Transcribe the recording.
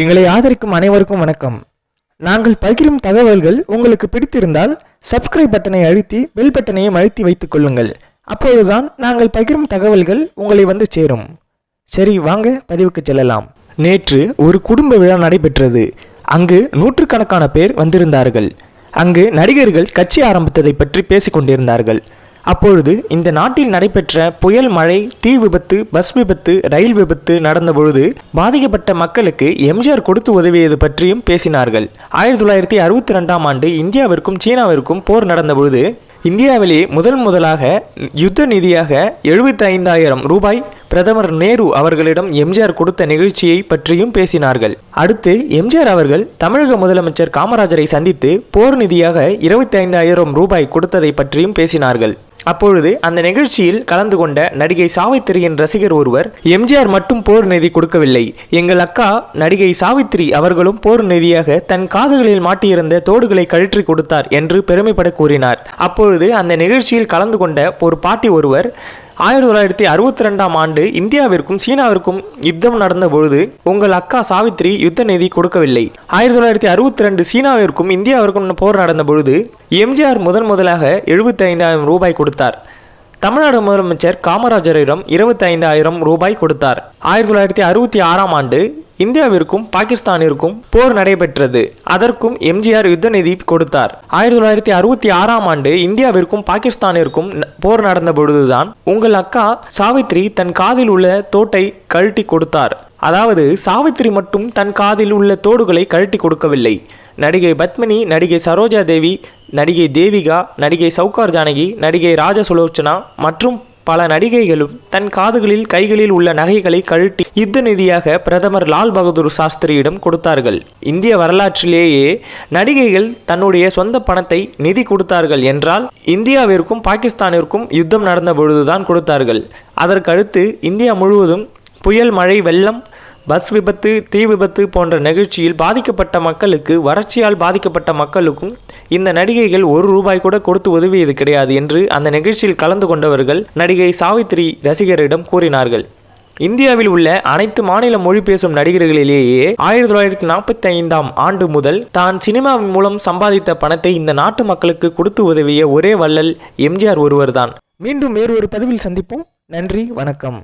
எங்களை ஆதரிக்கும் அனைவருக்கும் வணக்கம். நாங்கள் பகிரும் தகவல்கள் உங்களுக்கு பிடித்திருந்தால் சப்ஸ்கிரைப் பட்டனை அழுத்தி பெல் பட்டனையும் அழுத்தி வைத்துக் கொள்ளுங்கள். அப்போதுதான் நாங்கள் பகிரும் தகவல்கள் உங்களை வந்து சேரும். சரி வாங்க பதிவுக்கு செல்லலாம். நேற்று ஒரு குடும்ப விழா நடைபெற்றது. அங்கு நூற்றுக்கணக்கான பேர் வந்திருந்தார்கள். அங்கு நடிகர்கள் கட்சி ஆரம்பித்ததை பற்றி பேசிக்கொண்டிருந்தார்கள் அப்பொழுது இந்த நாட்டில் நடைபெற்ற புயல் மழை தீ விபத்து பஸ் விபத்து ரயில் விபத்து நடந்தபொழுது பாதிக்கப்பட்ட மக்களுக்கு எம்ஜிஆர் கொடுத்து உதவியது பற்றியும் பேசினார்கள். ஆயிரத்தி தொள்ளாயிரத்தி அறுபத்தி ரெண்டாம் ஆண்டு இந்தியாவிற்கும் சீனாவிற்கும் போர் நடந்தபொழுது இந்தியாவிலே முதல் முதலாக யுத்த நிதியாக எழுபத்தி ஐந்தாயிரம் ரூபாய் பிரதமர் நேரு அவர்களிடம் எம்ஜிஆர் கொடுத்த நிகழ்ச்சியை பற்றியும் பேசினார்கள். அடுத்து எம்ஜிஆர் அவர்கள் தமிழக முதலமைச்சர் காமராஜரை சந்தித்து போர் நிதியாக இருபத்தி ஐந்தாயிரம் ரூபாய் கொடுத்ததை பற்றியும் பேசினார்கள். அப்பொழுது அந்த நிகழ்ச்சியில் கலந்து கொண்ட நடிகை சாவித்திரியின் ரசிகர் ஒருவர் எம்ஜிஆர் மட்டும் போர் நிதி கொடுக்கவில்லை. எங்கள் அக்கா நடிகை சாவித்திரி அவர்களும் போர் நிதியாக தன் காதுகளில் மாட்டியிருந்த தோடுகளை கழற்றி கொடுத்தார் என்று பெருமைப்பட கூறினார். அப்பொழுது அந்த நிகழ்ச்சியில் கலந்து கொண்ட ஒரு பாட்டி ஒருவர் ஆயிரத்தி தொள்ளாயிரத்தி அறுபத்தி ரெண்டாம் ஆண்டு இந்தியாவிற்கும் சீனாவிற்கும் யுத்தம் நடந்த பொழுது உங்கள் அக்கா சாவித்ரி யுத்த நிதி கொடுக்கவில்லை. ஆயிரத்தி தொள்ளாயிரத்தி அறுபத்தி ரெண்டு சீனாவிற்கும் இந்தியாவிற்கும் போர் நடந்த பொழுது எம்ஜிஆர் முதன் முதலாக எழுபத்தி ஐந்தாயிரம் ரூபாய் கொடுத்தார். தமிழ்நாடு முதலமைச்சர் காமராஜரிடம் இருபத்தி ஐந்தாயிரம் ரூபாய் கொடுத்தார். ஆயிரத்தி தொள்ளாயிரத்தி அறுபத்தி ஆறாம் ஆண்டு இந்தியாவிற்கும் பாகிஸ்தானிற்கும் போர் நடைபெற்றது. அதற்கும் எம்ஜிஆர் யுத்த நிதி கொடுத்தார். ஆயிரத்தி தொள்ளாயிரத்தி அறுபத்தி ஆறாம் ஆண்டு இந்தியாவிற்கும் பாகிஸ்தானிற்கும் போர் நடந்த பொழுதுதான் உங்கள் அக்கா சாவித்ரி தன் காதில் உள்ள தோட்டை கழட்டி கொடுத்தார். அதாவது சாவித்ரி மட்டும் தன் காதில் உள்ள தோடுகளை கழட்டி கொடுக்கவில்லை. நடிகை பத்மினி நடிகை சரோஜா தேவி நடிகை தேவிகா நடிகை சவுகார் ஜானகி நடிகை ராஜ சுலோச்சனா மற்றும் பல நடிகைகளும் தன் காதுகளில் கைகளில் உள்ள நகைகளை கழட்டி யுத்த நிதியாக பிரதமர் லால் பகதூர் சாஸ்திரியிடம் கொடுத்தார்கள். இந்திய வரலாற்றிலேயே நடிகைகள் தன்னுடைய சொந்த பணத்தை நிதி கொடுத்தார்கள் என்றால் இந்தியாவிற்கும் பாகிஸ்தானிற்கும் யுத்தம் நடந்த பொழுதுதான் கொடுத்தார்கள். அதற்கடுத்து இந்தியா முழுவதும் புயல் மழை வெள்ளம் பஸ் விபத்து தீ விபத்து போன்ற நிகழ்ச்சியில் பாதிக்கப்பட்ட மக்களுக்கு வறட்சியால் பாதிக்கப்பட்ட மக்களுக்கும் இந்த நடிகைகள் ஒரு ரூபாய் கூட கொடுத்து உதவியது கிடையாது என்று அந்த நிகழ்ச்சியில் கலந்து கொண்டவர்கள் நடிகை சாவித்ரி ரசிகரிடம் கூறினார்கள். இந்தியாவில் உள்ள அனைத்து மாநில மொழி பேசும் நடிகர்களிலேயே ஆயிரத்தி தொள்ளாயிரத்தி நாற்பத்தி ஐந்தாம் ஆண்டு முதல் தான் சினிமாவின் மூலம் சம்பாதித்த பணத்தை இந்த நாட்டு மக்களுக்கு கொடுத்து உதவிய ஒரே வள்ளல் எம்ஜிஆர் ஒருவர்தான். மீண்டும் வேறு ஒரு பதிவில் சந்திப்போம். நன்றி வணக்கம்.